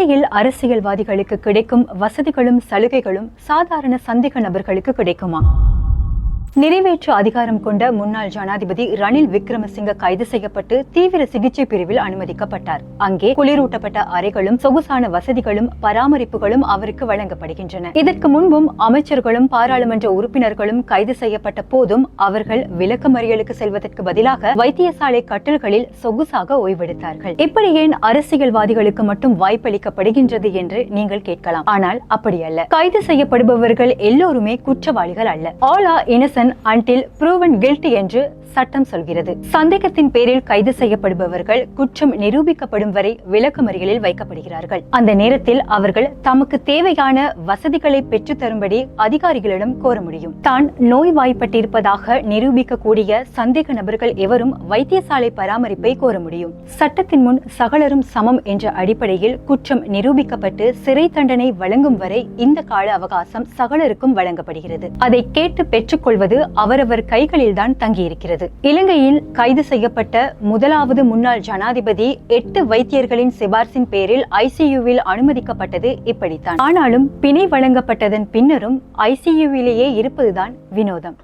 சிறையில் அரசியல்வாதிகளுக்கு கிடைக்கும் வசதிகளும் சலுகைகளும் சாதாரண சந்தேக நபர்களுக்கு கிடைக்குமா? நிறைவேற்று அதிகாரம் கொண்ட முன்னாள் ஜனாதிபதி ரணில் விக்ரமசிங்க கைது செய்யப்பட்டு தீவிர சிகிச்சை பிரிவில் அனுமதிக்கப்பட்டார். அங்கே குளிரூட்டப்பட்ட அறைகளும் சொகுசான வசதிகளும் பராமரிப்புகளும் அவருக்கு வழங்கப்படுகின்றன. இதற்கு முன்பும் அமைச்சர்களும் பாராளுமன்ற உறுப்பினர்களும் கைது செய்யப்பட்ட போதும் அவர்கள் விளக்கமறியலுக்கு செல்வதற்கு பதிலாக வைத்தியசாலை கட்டில்களில் சொகுசாக ஓய்வெடுத்தார்கள். இப்படி ஏன் அரசியல்வாதிகளுக்கு மட்டும் வாய்ப்பளிக்கப்படுகின்றது என்று நீங்கள் கேட்கலாம். ஆனால் அப்படி அல்ல கைது செய்யப்படுபவர்கள் எல்லோருமே குற்றவாளிகள் அல்ல. All are innocent innocent until proven guilty என்று சட்டம் சொல்கிறது. சந்தேகத்தின் பேரில் கைது செய்யப்படுபவர்கள் குற்றம் நிரூபிக்கப்படும் வரை விளக்கமறிகளில் வைக்கப்படுகிறார்கள். அந்த நேரத்தில் அவர்கள் தமக்கு தேவையான வசதிகளை பெற்றுத் தரும்படி அதிகாரிகளிடம் கோர முடியும். தான் நோய்வாய்ப்பட்டிருப்பதாக நிரூபிக்கக்கூடிய சந்தேக நபர்கள் எவரும் வைத்தியசாலை பராமரிப்பை கோர முடியும். சட்டத்தின் முன் சகலரும் சமம் என்ற அடிப்படையில் குற்றம் நிரூபிக்கப்பட்டு சிறை தண்டனை வழங்கும் வரை இந்த கால அவகாசம் சகலருக்கும் வழங்கப்படுகிறது. அதை கேட்டு பெற்றுக்கொள்வது அவரவர் கைகளில்தான் தங்கியிருக்கிறது. இலங்கையில் கைது செய்யப்பட்ட முதலாவது முன்னாள் ஜனாதிபதி எட்டு வைத்தியர்களின் சிபார்சின் பேரில் ஐசியூவில் அனுமதிக்கப்பட்டது இப்படித்தான். ஆனாலும் பிணை வழங்கப்பட்டதன் பின்னரும் ஐசியூவிலேயே இருப்பதுதான் வினோதம்.